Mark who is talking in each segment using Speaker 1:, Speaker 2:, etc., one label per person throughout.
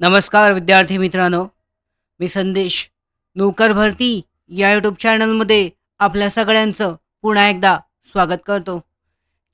Speaker 1: नमस्कार विद्यार्थी मित्रांनो. मी संदेश. नोकर भरती या यूट्यूब चॅनलमध्ये आपल्या सगळ्यांचं पुन्हा एकदा स्वागत करतो.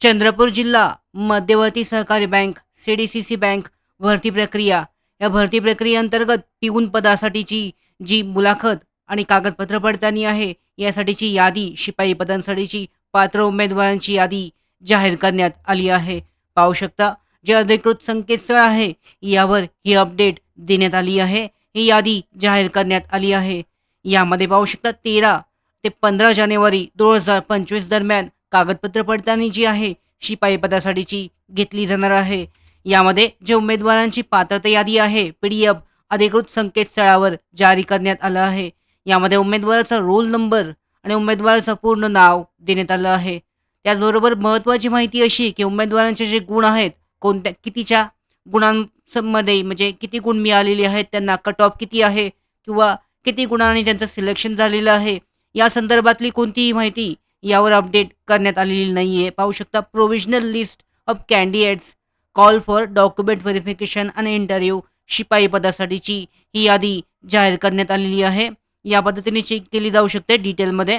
Speaker 1: चंद्रपूर जिल्हा मध्यवर्ती सहकारी bank C D C C bank भरती प्रक्रिया. या भरती प्रक्रियेअंतर्गत पिऊन पदासाठीची जी मुलाखत आणि कागदपत्र पडताळणी आहे यासाठीची यादी शिपाई पदांसाठीची पात्र उमेदवारांची यादी जाहीर करण्यात आली आहे. पाहू शकता जे अधिकृत संकेतस्थळ आहे यावर ही अपडेट देण्यात आली आहे. ही यादी जाहीर करण्यात आली आहे. यामध्ये पाहू शकता तेरा ते पंधरा जानेवारी दोन हजार पंचवीस दरम्यान कागदपत्र पडताळणी जी आहे शिपाई पदासाठीची घेतली जाणार आहे. यामध्ये जे उमेदवारांची पात्रता यादी आहे पी डी एफ अधिकृत संकेतस्थळावर जारी करण्यात आलं आहे. यामध्ये उमेदवाराचा रोल नंबर आणि उमेदवाराचं पूर्ण नाव देण्यात आलं आहे. त्याचबरोबर महत्त्वाची माहिती अशी की उमेदवारांचे जे गुण आहेत कोणत्या कितीच्या गुणांमध्ये म्हणजे किती गुण मिळालेले आहेत त्यांना कट ऑफ किती आहे किंवा किती गुणांनी त्यांचं सिलेक्शन झालेलं आहे या संदर्भातली कोणतीही माहिती यावर अपडेट करण्यात आलेली नाही आहे पाहू शकता provisional list of candidates call for document verification आणि इंटरव्ह्यू शिपाई पदासाठीची ही यादी जाहीर करण्यात आलेली आहे. या पद्धतीने चेक केली जाऊ शकते डिटेलमध्ये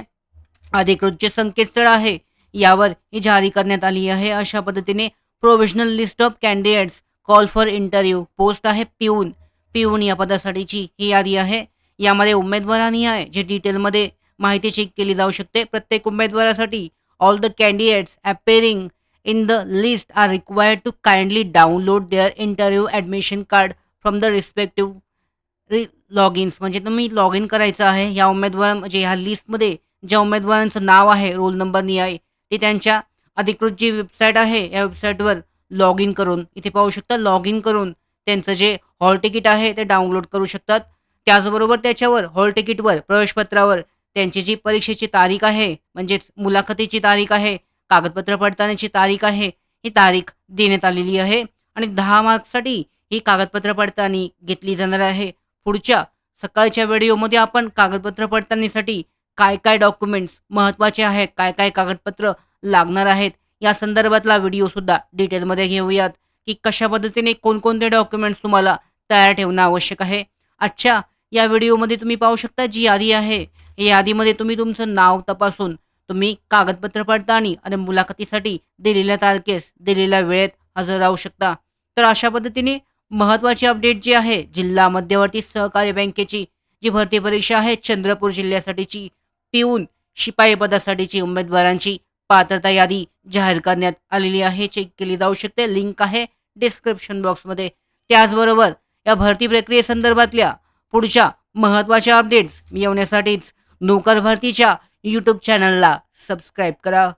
Speaker 1: अधिकृत जे संकेतस्थळ आहे यावर ही जारी करण्यात आली आहे. अशा पद्धतीने provisional list of candidates call for interview. Post आहे पिऊन. पिऊन या पदासाठीची ही यादी आहे. यामध्ये उमेदवारांनी आहे जे डिटेलमध्ये माहिती चेक केली जाऊ शकते. प्रत्येक उमेदवारासाठी all the candidates appearing in the list are required to kindly download their interview admission card from the respective रि लॉग इन्स म्हणजे तुम्ही लॉग इन करायचं आहे या उमेदवार म्हणजे ह्या लिस्टमध्ये ज्या उमेदवारांचं नाव आहे रोल नंबरनी आहे ते त्यांच्या अधिकृत जी वेबसाईट आहे या वेबसाईटवर लॉग इन करून इथे पाहू शकता लॉग इन करून त्यांचं जे हॉल तिकीट आहे ते डाउनलोड करू शकतात. त्याचबरोबर त्याच्यावर हॉल तिकीटवर प्रवेशपत्रावर त्यांची जी परीक्षेची तारीख आहे म्हणजेच मुलाखतीची तारीख आहे कागदपत्र पडताळण्याची तारीख आहे ही तारीख देण्यात आलेली आहे. आणि दहा मार्क्ससाठी ही कागदपत्र पडताळणी घेतली जाणार आहे. पुढच्या सकाळच्या व्हिडिओमध्ये आपण कागदपत्र पडताळणीसाठी काय काय डॉक्युमेंट्स महत्त्वाचे आहेत काय काय कागदपत्र लागणार आहेत. या संदर्भातला व्हिडिओसुद्धा डिटेलमध्ये घेऊयात की कशा पद्धतीने कोणकोणते डॉक्युमेंट्स तुम्हाला तयार ठेवणं आवश्यक आहे. आजच्या या व्हिडिओमध्ये तुम्ही पाहू शकता जी यादी आहे. या यादीमध्ये तुम्ही तुमचं नाव तपासून तुम्ही कागदपत्र पडताळणी आणि मुलाखतीसाठी दिलेल्या तारखेस दिलेल्या वेळेत हजर राहू शकता. तर अशा पद्धतीने महत्त्वाची अपडेट जी आहे जिल्हा मध्यवर्ती सहकारी बँकेची जी भरती परीक्षा आहे चंद्रपूर जिल्ह्यासाठीची पिऊन शिपाई पदासाठीची उमेदवारांची पात्रता यादी जाहीर करण्यात आलेली आहे. चेक केली जाऊ शकते. लिंक आहे डिस्क्रिप्शन बॉक्समध्ये त्याचबरोबर या भरती प्रक्रियेसंदर्भातल्या पुढच्या महत्त्वाच्या अपडेट्स मिळवण्यासाठीच नोकर भरतीच्या यूट्यूब चॅनलला सबस्क्राईब करा.